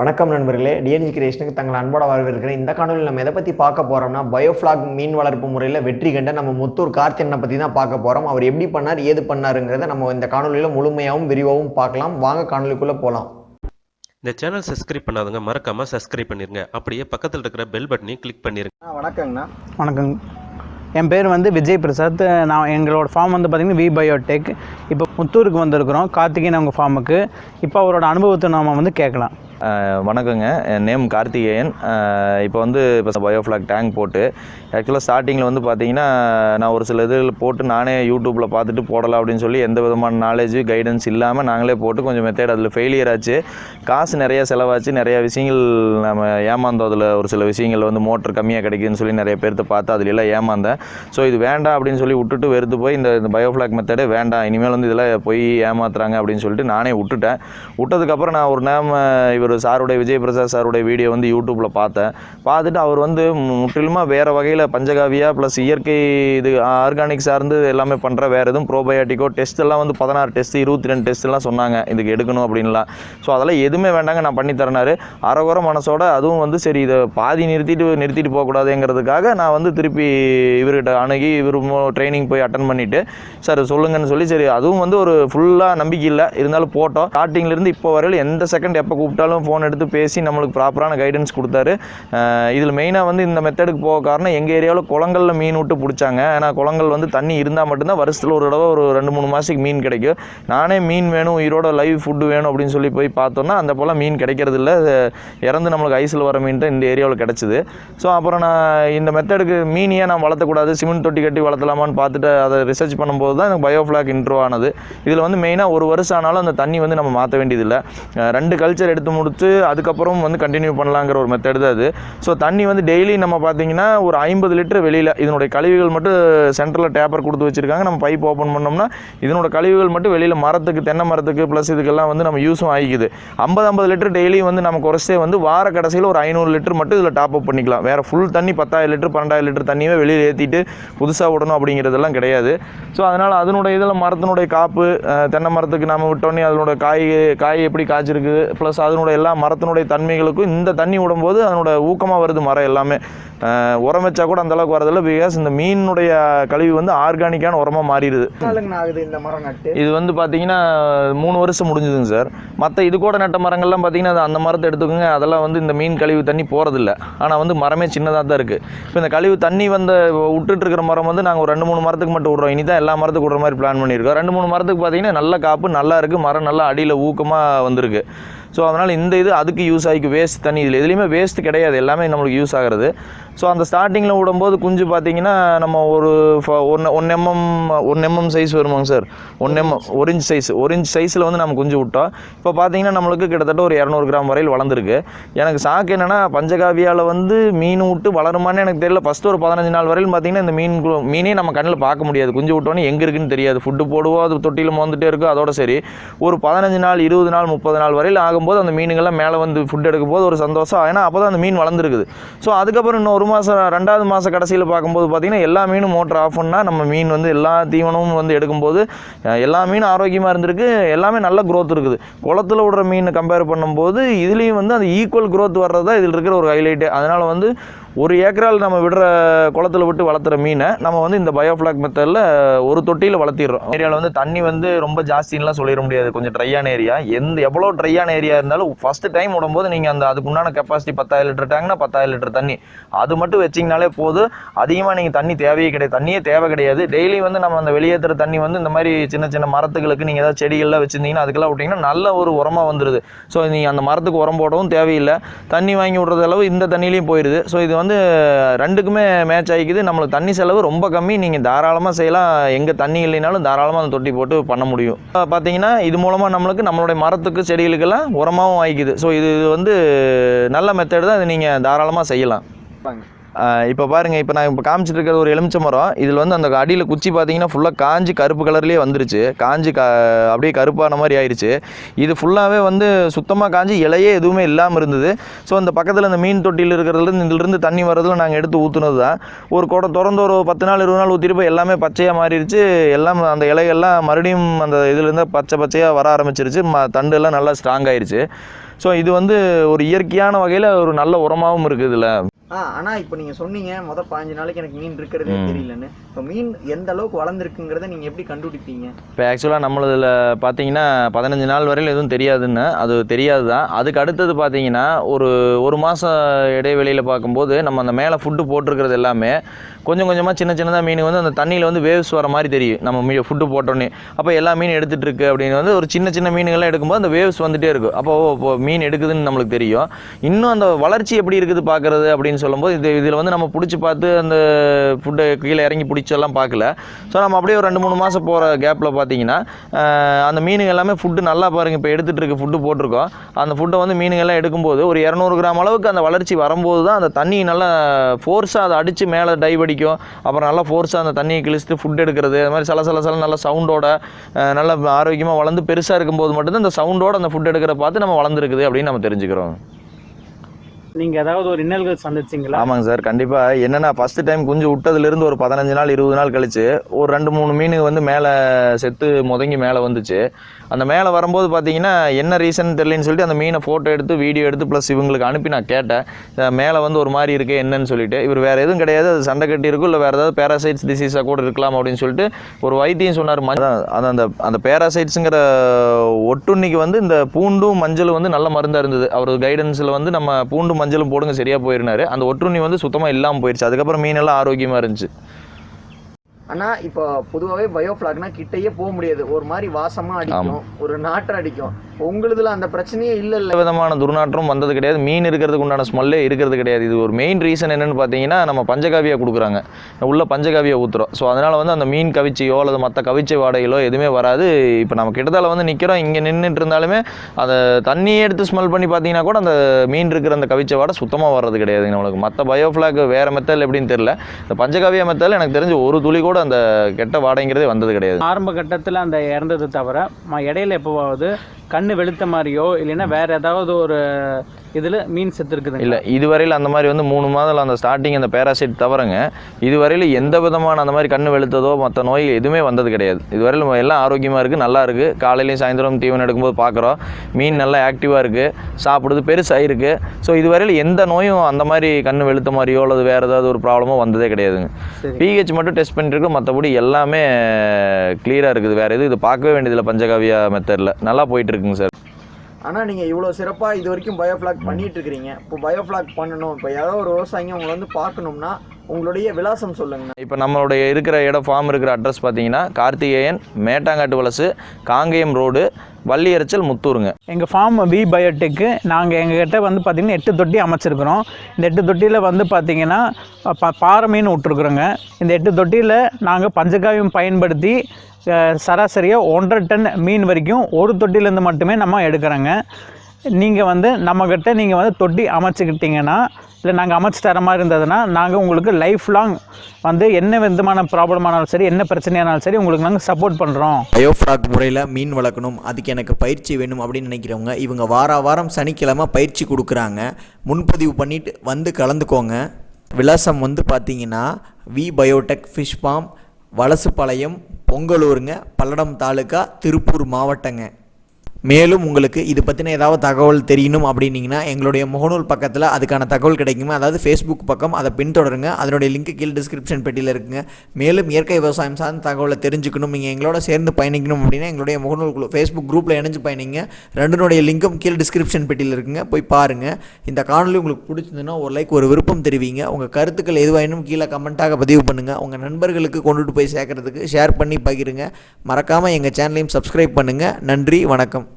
வணக்கம் நண்பர்களே. டிஎன்ஜி கிரியேஷனுக்கு தங்கள் அன்போட வரவேற்கிறேன். இந்த காணொலியில் நம்ம எதை பற்றி பார்க்க போகிறோம்னா பயோஃப்ளாக் மீன் வளர்ப்பு முறையில் வெற்றி கண்ட நம்ம முத்தூர் கார்த்தியனை பற்றி தான் பார்க்க போகிறோம் அவர் எப்படி பண்ணார் ஏது பண்ணாருங்கிறத நம்ம இந்த காணொலியில் முழுமையாகவும் விரிவாகவும் பார்க்கலாம். வாங்க காணொலிக்குள்ளே போகலாம் இந்த சேனல் சப்ஸ்கிரைப் பண்ணாதவங்க மறக்காம சப்ஸ்கிரைப் பண்ணிருங்க. அப்படியே பக்கத்தில் இருக்கிற பெல் பட்டனையும் கிளிக் பண்ணிருங்க. வணக்கங்கண்ணா. வணக்கங்க என் பேர் வந்து விஜய் பிரசாத். நான் எங்களோட ஃபார்ம் வந்து பார்த்திங்கன்னா வி பயோடெக் இப்போ முத்தூருக்கு வந்திருக்கிறோம். கார்த்திகேயன் அவங்க ஃபார்முக்கு இப்போ அவரோட அனுபவத்தை நாம் வந்து கேட்கலாம். வணக்கங்க. என் நேம் கார்த்திகேயன். இப்போ வந்து இப்போ பயோஃப்ளாக் டேங்க் போட்டு ஆக்சுவலாக ஸ்டார்டிங்கில் வந்து பார்த்தீங்கன்னா நான் ஒரு சில இதில் போட்டு நானே யூடியூப்பில் பார்த்துட்டு போடலாம் அப்படின்னு சொல்லி எந்த விதமான நாலேஜ் கைடன்ஸ் இல்லாமல் நாங்களே போட்டு கொஞ்சம் மெத்தேட் அதில் ஃபெயிலியர் ஆச்சு. காசு நிறையா செலவாச்சு. நிறைய விஷயங்கள் நம்ம ஏமாந்தோம். அதில் ஒரு சில விஷயங்கள் வந்து மோட்டர் கம்மியாக கிடைக்குதுன்னு சொல்லி நிறைய பேர்த்த பார்த்து அதில் எல்லாம் ஏமாந்தேன். ஸோ இது வேண்டாம் அப்படின்னு சொல்லி விட்டுட்டு வெறுத்து போய் இந்த இந்த பயோஃப்ளாக் மெத்தடே வேண்டாம். இனிமேல் வந்து இதில் போய் ஏமாத்துறாங்க அப்படின்னு சொல்லிட்டு நானே விட்டுட்டேன். விட்டதுக்கப்புறம் நான் ஒரு நேம் இவர் சாருடைய விஜய் பிரசாத் சாருடைய வீடியோ வந்து யூடியூப்பில் பார்த்தேன். பார்த்துட்டு அவர் வந்து முற்றிலுமாக வேறு வகையில் பஞ்சகாவியா ப்ளஸ் இயற்கை இது ஆர்கானிக் சார்ந்து எல்லாமே பண்ணுற வேறு எதுவும் ப்ரோபயோட்டிக்கோ டெஸ்ட் எல்லாம் வந்து பதினாறு டெஸ்ட் இருபத்தி ரெண்டு டெஸ்ட் எல்லாம் சொன்னாங்க. இதுக்கு எடுக்கணும் அப்படின்லாம். ஸோ அதெல்லாம் எதுவுமே வேண்டாங்க நான் பண்ணி தரனாரு அறகுற மனசோட அதுவும் வந்து சரி இதை பாதி நிறுத்திட்டு நிறுத்திட்டு போகக்கூடாதுங்கிறதுக்காக நான் வந்து திருப்பி இவர்கிட்ட அணுகி இவர் ட்ரைனிங் போய் அட்டன் பண்ணிவிட்டு சார் சொல்லுங்கன்னு சொல்லி சரி அதுவும் வந்து ஒரு ஃபுல்லாக நம்பிக்கை இல்லை. இருந்தாலும் போட்டோம். ஸ்டார்டிங்லேருந்து இப்போ வரையிலும் எந்த செகண்ட் எப்போ கூப்பிட்டாலும் ஃபோன் எடுத்து பேசி நம்மளுக்கு ப்ராப்பரான கைடன்ஸ் கொடுத்தாரு. இதில் மெயினாக வந்து இந்த மெத்தடுக்கு போக காரணம் எங்கள் ஏரியாவில் குளங்களில் மீன் விட்டு பிடிச்சாங்க. ஏன்னா குளங்கள் வந்து தண்ணி இருந்தால் மட்டும்தான் வருஷத்தில் ஒரு தடவை ஒரு ரெண்டு மூணு மாதத்துக்கு மீன் கிடைக்கும். நானே மீன் வேணும் உயிரோட லைவ் ஃபுட்டு வேணும் அப்படின்னு சொல்லி போய் பார்த்தோன்னா அந்த போல் மீன் கிடைக்கிறது இல்லை. இறந்து நம்மளுக்கு ஐஸில் வர மீன் தான் இந்த ஏரியாவில் கிடச்சிது. ஸோ அப்புறம் நான் இந்த மெத்தடுக்கு மீன் ஏன் நான் வளர்த்தக்கூடாது சிமெண்ட் தொட்டி கட்டி வளர்த்தலாமான்னு பார்த்துட்டு அதை ரிசர்ச் பண்ணும்போது தான் எனக்கு பயோஃப்ளாக் இன்ட்ரோ ஆனது. இதில் வந்து மெயினாக ஒரு வருஷம் ஆனாலும் அந்த தண்ணி வந்து நம்ம மாற்ற வேண்டியதில்லை. ரெண்டு கல்ச்சர் எடுத்து முடித்து அதுக்கப்புறம் வந்து கண்டினியூ பண்ணலாங்கிற ஒரு மெத்தட் தான் அது. ஸோ தண்ணி வந்து டெய்லி நம்ம பார்த்தீங்கன்னா ஒரு ஐம்பது லிட்டர் வெளியில் இதனுடைய கழிவுகள் மட்டும் சென்டரில் டேப்பர் கொடுத்து வச்சுருக்காங்க. நம்ம பைப் ஓப்பன் பண்ணோம்னா இதனோட கழிவுகள் மட்டும் வெளியில் மரத்துக்கு தென்னை மரத்துக்கு ப்ளஸ் இதுக்கெல்லாம் வந்து நம்ம யூஸும் ஆகிக்குது. ஐம்பது ஐம்பது லிட்டர் டெய்லி வந்து நம்ம குறைச்சே வந்து வார கடைசியில் ஒரு ஐநூறு லிட்டர் மட்டும் இதில் டாப் அப் பண்ணிக்கலாம். வேறு ஃபுல் தண்ணி பத்தாயிரம் லிட்டர் பன்னெண்டாயிரம் லிட்டர் தண்ணியே வெளியில் ஏற்றிட்டு புதுசாக விடணும் அப்படிங்கிறதெல்லாம் கிடையாது. ஸோ அதனால் அதனுடைய இதில் மரத்தினுடைய காப்பு தென்னை மரத்துக்கு நம்ம விட்டோன்னே அதனோட காய் காய் எப்படி காய்ச்சிருக்கு ப்ளஸ் அதனுடைய எல்லா மரத்தினுடைய தன்மைகளுக்கும் இந்த தண்ணி விடும்போது அதனோட ஊக்கமாக வருது மரம் எல்லாமே. உரம் வச்சா கூட அந்த அளவுக்கு வரதில்லை பிகாஸ் இந்த மீனுடைய கழிவு வந்து ஆர்கானிக்கான உரமாக மாறிடுது. இந்த மரம் இது வந்து பார்த்தீங்கன்னா மூணு வருஷம் முடிஞ்சுதுங்க சார். மற்ற இது கூட நட்ட மரங்கள்லாம் பார்த்தீங்கன்னா அந்த மரத்தை எடுத்துக்கோங்க அதெல்லாம் வந்து இந்த மீன் கழிவு தண்ணி போகிறதில்ல ஆனால் வந்து மரமே சின்னதாக தான் இருக்குது இப்போ இந்த கழிவு தண்ணி வந்த விட்டுட்டு இருக்கிற மரம் வந்து நாங்கள் ஒரு ரெண்டு மூணு மரத்துக்கு மட்டும் விட்றோம். இனி தான் எல்லா மரத்துக்கு விட்ற மாதிரி பிளான் பண்ணியிருக்கோம். ரெண்டு மூணு மரத்துக்கு பார்த்தீங்கன்னா நல்ல காப்பு நல்லா இருக்குது மரம் நல்லா அடியில் ஊக்கமாக வந்திருக்கு. ஸோ அதனால் இந்த இது அதுக்கு யூஸ் ஆகிக்கு வேஸ்ட் தண்ணி இதில். எதுலேயுமே வேஸ்ட் கிடையாது. எல்லாமே நம்மளுக்கு யூஸ் ஆகிறது. ஸோ அந்த ஸ்டார்டிங்கில் விடும்போது குஞ்சு பார்த்தீங்கன்னா நம்ம ஒரு one one MM one MM size வருமாங்க சார் ஒன் எம்எம் ஒரு இன்ச் சைஸ் ஒரு இன்ச் சைஸில் வந்து நம்ம குஞ்சு விட்டோம். இப்போ பார்த்தீங்கன்னா நம்மளுக்கு கிட்டத்தட்ட ஒரு இரநூறு கிராம் வரையில் வளர்ந்துருக்கு. எனக்கு சாக்கு என்னென்னா பஞ்சகாவியாவில் வந்து மீன் விட்டு வளருமான்னு எனக்கு தெரியல. ஃபஸ்ட்டு ஒரு பதினஞ்சு நாள் வரையிலும் பார்த்தீங்கன்னா இந்த மீன் மீனே நம்ம கண்ணில் பார்க்க முடியாது. குஞ்சு விட்டோன்னே எங்கே இருக்குன்னு தெரியாது. ஃபுட்டு போடுவோம் அது தொட்டியில் மோந்துட்டே இருக்கும். அதோட சரி ஒரு பதினஞ்சு நாள் இருபது நாள் முப்பது நாள் வரையில் போகும்போது அந்த மீனுங்கள்லாம் மேலே வந்து ஃபுட் எடுக்கும் போது ஒரு சந்தோஷம். ஏன்னா அப்போ தான் அந்த மீன் வளர்ந்துருக்குது. ஸோ அதுக்கப்புறம் இன்னும் ஒரு மாதம் ரெண்டாவது மாதம் கடைசியில் பார்க்கும்போது பார்த்திங்கன்னா எல்லா மீனும் மோட்டர் ஆஃப் பண்ணால் நம்ம மீன் வந்து எல்லா தீவனமும் வந்து எடுக்கும்போது எல்லா மீனும் ஆரோக்கியமாக இருந்திருக்கு. எல்லாமே நல்ல க்ரோத் இருக்குது. குளத்துல விடுற மீன் கம்பேர் பண்ணும்போது இதுலேயும் வந்து அந்த ஈக்குவல் க்ரோத் வர்றது தான் இதில் இருக்கிற ஒரு ஹைலைட்டு அதனால் வந்து ஒரு ஏக்கரால் நம்ம விடுற குளத்துல விட்டு வளர்த்துற மீனை நம்ம வந்து இந்த பயோஃப்ளாக் மெத்தடில் ஒரு தொட்டியில் வளர்த்திடுறோம். ஏரியாவில் வந்து தண்ணி வந்து ரொம்ப ஜாஸ்தின்லாம் சொல்லிட முடியாது. கொஞ்சம் ட்ரையான ஏரியா எந்த எவ்வளோ ட்ரையான ஏரியா இருந்தாலும் ஃபஸ்ட்டு டைம் விடும்போது நீங்கள் அந்த அதுக்கு உண்டான கெப்பாசிட்டி பத்தாயிரம் லிட்டர் டேங்க்னா பத்தாயிரம் லிட்டர் தண்ணி. அது மட்டும் வச்சிங்கனாலே போதும். அதிகமாக நீங்கள் தண்ணி தேவையே கிடையாது. தண்ணியே தேவை கிடையாது. டெய்லி வந்து நம்ம அந்த வெளியேற்றுற தண்ணி வந்து இந்த மாதிரி சின்ன சின்ன மரத்துகளுக்கு நீங்கள் ஏதாவது செடிகள்லாம் வச்சுருந்தீங்கன்னா அதுக்கெல்லாம் விட்டிங்கன்னா நல்ல ஒரு உரமாக வந்துடுது ஸோ நீங்கள் அந்த மரத்துக்கு உரம் போடவும் தேவையில்லை. தண்ணி வாங்கி விடுறது அளவு இந்த தண்ணியிலையும் போயிடுது ஸோ இது வந்து ரெண்டுக்குமே மேட்ச் ஆகிக்குது. நம்மளுக்கு தண்ணி செலவு ரொம்ப கம்மி. நீங்கள் தாராளமாக செய்யலாம். எங்கே தண்ணி இல்லைனாலும் தாராளமாக அந்த தொட்டி போட்டு பண்ண முடியும். பார்த்தீங்கன்னா இது மூலமாக நம்மளுக்கு நம்மளுடைய மரத்துக்கு செடிகளுக்கெல்லாம் உரமாகவும் ஆகிக்குது. ஸோ இது வந்து நல்ல மெத்தடு தான். இது நீங்கள் தாராளமாக செய்யலாம். இப்போ பாருங்கள் இப்போ நான் இப்போ காமிச்சிட்டு இருக்கிற ஒரு எலுமிச்சை மரம். இதில் வந்து அந்த அடியில் குச்சி பார்த்தீங்கன்னா ஃபுல்லாக காஞ்சி கருப்பு கலர்லேயே வந்துருச்சு. காஞ்சி கா அப்படியே கருப்பான மாதிரி ஆயிடுச்சு இது ஃபுல்லாகவே வந்து சுத்தமாக காஞ்சி இலையே எதுவுமே இல்லாமல் இருந்தது. ஸோ அந்த பக்கத்தில் அந்த மீன் தொட்டியில் இருக்கிறதுலேருந்து இதிலிருந்து தண்ணி வரதுல நாங்கள் எடுத்து ஊற்றுனது தான். ஒரு குடம் திறந்து ஒரு பத்து நாள் இருபது நாள் ஊற்றிட்டு போய் எல்லாமே பச்சையாக மாறிடுச்சு. எல்லாம் அந்த இலைகள்லாம் மறுபடியும் அந்த இதுலேருந்து பச்சை பச்சையாக வர ஆரம்பிச்சிருச்சு. ம தண்டெல்லாம் நல்லா ஸ்ட்ராங் ஆயிடுச்சு ஸோ இது வந்து ஒரு இயற்கையான வகையில் ஒரு நல்ல உரமாகவும் இருக்குது இதில். ஆ ஆனால் இப்போ நீங்கள் சொன்னீங்க மொதல் பாஞ்சு நாளைக்கு எனக்கு மீன் இருக்கிறதே. தெரியலன்னு. இப்போ மீன் எந்த அளவுக்கு வளர்ந்துருக்குங்கிறத நீங்கள் எப்படி கண்டுபிடிப்பீங்க? இப்போ ஆக்சுவலாக நம்மளதில் பார்த்தீங்கன்னா பதினஞ்சு நாள் வரையில் எதுவும் தெரியாதுன்னு அது தெரியாது தான் அதுக்கு அடுத்தது பார்த்தீங்கன்னா ஒரு ஒரு மாதம் இடைவெளியில் பார்க்கும்போது நம்ம அந்த மேலே ஃபுட்டு போட்டிருக்கிறது எல்லாமே கொஞ்சம் கொஞ்சமாக சின்ன சின்னதாக மீன் வந்து அந்த தண்ணியில் வந்து வேவ்ஸ் வர மாதிரி தெரியும். நம்ம மீ ஃபுட்டு போட்டோன்னே. அப்போ எல்லா மீன் எடுத்துகிட்டு இருக்கு அப்படின்னு வந்து ஒரு சின்ன சின்ன மீன்கள்லாம் எடுக்கும்போது அந்த வேவ்ஸ் வந்துட்டே இருக்கும். அப்போ மீன் எடுக்குதுன்னு நம்மளுக்கு தெரியும். இன்னும் அந்த வளர்ச்சி எப்படி இருக்குது பார்க்குறது அப்படின்னு சொல்லும்போது இது இதில் வந்து நம்ம பிடிச்சி பார்த்து அந்த ஃபுட்டை கீழே இறங்கி பிடிச்செல்லாம் பார்க்கல. ஸோ நம்ம அப்படியே ஒரு ரெண்டு மூணு மாதம் போகிற கேப்பில் பார்த்தீங்கன்னா அந்த மீனுங்க எல்லாமே ஃபுட்டு நல்லா பாருங்கள் இப்போ எடுத்துகிட்டு இருக்க ஃபுட்டு போட்டிருக்கோம். அந்த ஃபுட்டை வந்து மீனுங்கள்லாம் எடுக்கும்போது ஒரு இரநூறு கிராம் அளவுக்கு அந்த வளர்ச்சி வரும்போது தான் அந்த தண்ணி நல்லா ஃபோர்ஸாக அதை அடித்து மேலே டைவ் அடிக்கும். அப்புறம் நல்லா ஃபோர்ஸாக அந்த தண்ணியை கிழிச்சிட்டு ஃபுட் எடுக்கிறது. அது மாதிரி சில சில சில நல்ல சவுண்டோட நல்ல ஆரோக்கியமாக வளர்ந்து பெருசாக இருக்கும்போது மட்டும்தான் அந்த சவுண்டோட அந்த ஃபுட் எடுக்கிற பார்த்து நம்ம வளர்ந்துருக்குது அப்படின்னு நம்ம தெரிஞ்சுக்கிறோம். நீங்கள் ஏதாவது ஒரு இன்னல்கள் சந்திச்சிங்களா? ஆமாங்க சார் கண்டிப்பாக என்னென்னா ஃபஸ்ட்டு டைம் குஞ்சு விட்டதுலேருந்து ஒரு பதினஞ்சு நாள் இருபது நாள் கழிச்சு ஒரு ரெண்டு மூணு மீன் வந்து மேலே செத்து முதங்கி மேலே வந்துச்சு. அந்த மேலே வரும்போது பார்த்தீங்கன்னா என்ன ரீசன் தெரியலன்னு சொல்லிட்டு அந்த மீனை ஃபோட்டோ எடுத்து வீடியோ எடுத்து ப்ளஸ் இவங்களுக்கு அனுப்பி நான் கேட்டேன். மேலே வந்து ஒரு மாதிரி இருக்கு என்னன்னு சொல்லிட்டு. இவர் வேறு எதுவும் கிடையாது. அது சண்டை கட்டி இருக்கும். இல்லை வேறு ஏதாவது பேராசைட்ஸ் டிசீஸாக கூட இருக்கலாம் அப்படின்னு சொல்லிட்டு ஒரு வைத்தியம் சொன்னார். மஞ்சள் அது அந்த அந்த பேராசைட்ஸுங்கிற ஒட்டுண்ணிக்கு வந்து இந்த பூண்டும் மஞ்சளும் வந்து நல்ல மருந்தாக இருந்தது. அவர் கைடன்ஸில் வந்து நம்ம பூண்டும் மஞ்சளும் போடுங்க சரியாக போயிருந்தாரு. அந்த ஒற்றுணி வந்து சுத்தமாக இல்லாமல் போயிடுச்சு அதுக்கப்புறம் மீனெல்லாம் ஆரோக்கியமாக இருந்துச்சு. ஆனால் இப்போ பொதுவாகவே பயோஃப்ளாக்னா கிட்டேயே போக முடியாது. ஒரு மாதிரி வாசமாக அடிக்கும். ஒரு நாற்றம் அடிக்கும். உங்களுதுல அந்த பிரச்சனையே இல்லை எந்த விதமான துர்நாற்றம் வந்தது கிடையாது. மீன் இருக்கிறதுக்கு உண்டான ஸ்மெல்லே இருக்கிறது கிடையாது. இது ஒரு மெயின் ரீசன் என்னன்னு பார்த்தீங்கன்னா நம்ம பஞ்சகாவியா கொடுக்குறாங்க. உள்ள பஞ்சகாவியா ஊற்றுறோம் ஸோ அதனால் வந்து அந்த மீன் கவிச்சியோ அல்லது மற்ற கவிச்சை வாடைகளோ எதுவுமே வராது. இப்போ நம்ம கிட்டத்தால வந்து நிற்கிறோம் இங்கே நின்றுட்டு இருந்தாலுமே அதை தண்ணியை எடுத்து ஸ்மெல் பண்ணி பார்த்தீங்கன்னா கூட அந்த மீன் இருக்கிற அந்த கவிச்சை வாடை சுத்தமாக வர்றது கிடையாது நம்மளுக்கு. மற்ற பயோஃப்ளாக் வேறு மெத்தல் எப்படின்னு தெரியல. இந்த பஞ்சகாவியா மெத்தல் எனக்கு தெரிஞ்சு ஒரு துளி கூட அந்த கெட்ட வாடைங்கிறதே வந்தது கிடையாது. ஆரம்ப கட்டத்தில் அந்த இறந்தது தவிர இடையில எப்போவாவது கண்ணு வெளுத்த மாதிரியோ இல்லைன்னா வேற ஏதாவது ஒரு இதில் மீன் செத்து இருக்குது இல்லை இதுவரையில் அந்த மாதிரி வந்து மூணு மாதம் அந்த ஸ்டார்டிங் அந்த பேராசைட் தவிரங்க இதுவரையில் எந்த விதமான அந்த மாதிரி கண்ணு வெளுத்ததோ மற்ற நோய் எதுவுமே வந்தது கிடையாது. இதுவரையில் எல்லாம் ஆரோக்கியமாக இருக்குது நல்லா இருக்குது காலையிலையும் சாயந்தரம் தீவனம் எடுக்கும்போது பார்க்குறோம் மீன் நல்லா ஆக்டிவாக இருக்குது சாப்பிடுது பெருசாக இருக்குது ஸோ இதுவரையில் எந்த நோயும் அந்த மாதிரி கண்ணு வெளுத்த மாதிரியோ அல்லது வேறு ஏதாவது ஒரு ப்ராப்ளமோ வந்ததே கிடையாதுங்க. பிஹெச் மட்டும் டெஸ்ட் பண்ணிட்டு மற்றபடி எல்லாமே கிளியராக இருக்குது. வேறு எதுவும் இது பார்க்கவே வேண்டியதில்லை பஞ்சகாவியா மெத்தடில் நல்லா போயிட்டு இருக்குங்க சார் ஆனால் நீங்கள் இவ்வளோ சிறப்பாக இது வரைக்கும் பயோஃப்ளாக் பண்ணிகிட்ருக்கிறீங்க இப்போ பயோஃப்ளாக் பண்ணணும். இப்போ ஏதோ ஒரு விவசாயிங்க உங்களை வந்து பார்க்கணும்னா உங்களுடைய விலாசம் சொல்லுங்கண்ணா. இப்போ நம்மளுடைய இருக்கிற இடம் ஃபார்ம் இருக்கிற அட்ரஸ் பார்த்தீங்கன்னா கார்த்திகேயன் மேட்டாங்காட்டு வலசு காங்கேயம் ரோடு வள்ளி எரிச்சல் முத்தூருங்க எங்கள் ஃபார்ம் வி பயோடெக்கு நாங்கள் எங்ககிட்ட வந்து பார்த்திங்கன்னா எட்டு தொட்டி அமைச்சிருக்கிறோம். இந்த எட்டு தொட்டியில் வந்து பார்த்திங்கன்னா ப பாறை மீன் விட்ருக்குறோங்க இந்த எட்டு தொட்டியில் நாங்கள் பஞ்சகாவியம் பயன்படுத்தி சராசரியாக ஒன்றரை டன் மீன் வரைக்கும் ஒரு தொட்டிலேருந்து மட்டுமே நம்ம எடுக்கிறோங்க. நீங்கள் வந்து நம்மக்கிட்ட நீங்கள் வந்து தொட்டி அமைச்சிக்கிட்டிங்கன்னா இல்லை நாங்கள் அமைச்சு தர மாதிரி இருந்ததுன்னா நாங்கள் உங்களுக்கு லைஃப் லாங் வந்து என்ன விதமான ப்ராப்ளம் ஆனாலும் சரி என்ன பிரச்சனையானாலும் சரி உங்களுக்கு நாங்கள் சப்போர்ட் பண்ணுறோம் பயோஃப்ராக் முறையில் மீன் வளர்க்கணும் அதுக்கு எனக்கு பயிற்சி வேணும் அப்படின்னு நினைக்கிறவங்க இவங்க வார வாரம் சனிக்கிழமை பயிற்சி கொடுக்குறாங்க. முன்பதிவு பண்ணிட்டு வந்து கலந்துக்கோங்க. விலாசம் வந்து பார்த்தீங்கன்னா V biotech fish farm Valasupalayam பொங்கலூருங்க Palladam taluka Tiruppur மாவட்டங்க. மேலும் உங்களுக்கு இது பற்றின ஏதாவது தகவல் தெரியணும் அப்படின்னீங்கன்னா எங்களுடைய முகநூல் பக்கத்தில் அதுக்கான தகவல் கிடைக்குமா? அதாவது ஃபேஸ்புக் பக்கம் அதை பின்தொடருங்க. அதனுடைய லிங்க் கீழே டிஸ்கிரிப்ஷன் பெட்டியில் இருக்குங்க. மேலும் இயற்கை விவசாயம் சார்ந்த தகவலை தெரிஞ்சுக்கணும். நீங்கள் எங்களோட சேர்ந்து பயணிக்கணும் அப்படின்னா எங்களுடைய முகநூல் குழு ஃபேஸ்புக் குரூப்பில் இணைஞ்சு பயணிங்க. ரெண்டுனுடைய லிங்க்கும் கீழே டிஸ்கிரிப்ஷன் பெட்டியில் இருக்குங்க. போய் பாருங்கள் இந்த காணொலி உங்களுக்கு பிடிச்சிருந்துன்னா ஒரு லைக் ஒரு விருப்பம் தெரிவிங்க. உங்கள் கருத்துக்கள் எதுவாயினும் கீழே கமெண்ட்டாக பதிவு பண்ணுங்கள் உங்கள் நண்பர்களுக்கு கொண்டுட்டு போய் சேர்க்கறதுக்கு ஷேர் பண்ணி பகிருங்க. மறக்காமல் எங்கள் சேனலையும் சப்ஸ்கிரைப் பண்ணுங்கள் நன்றி வணக்கம்.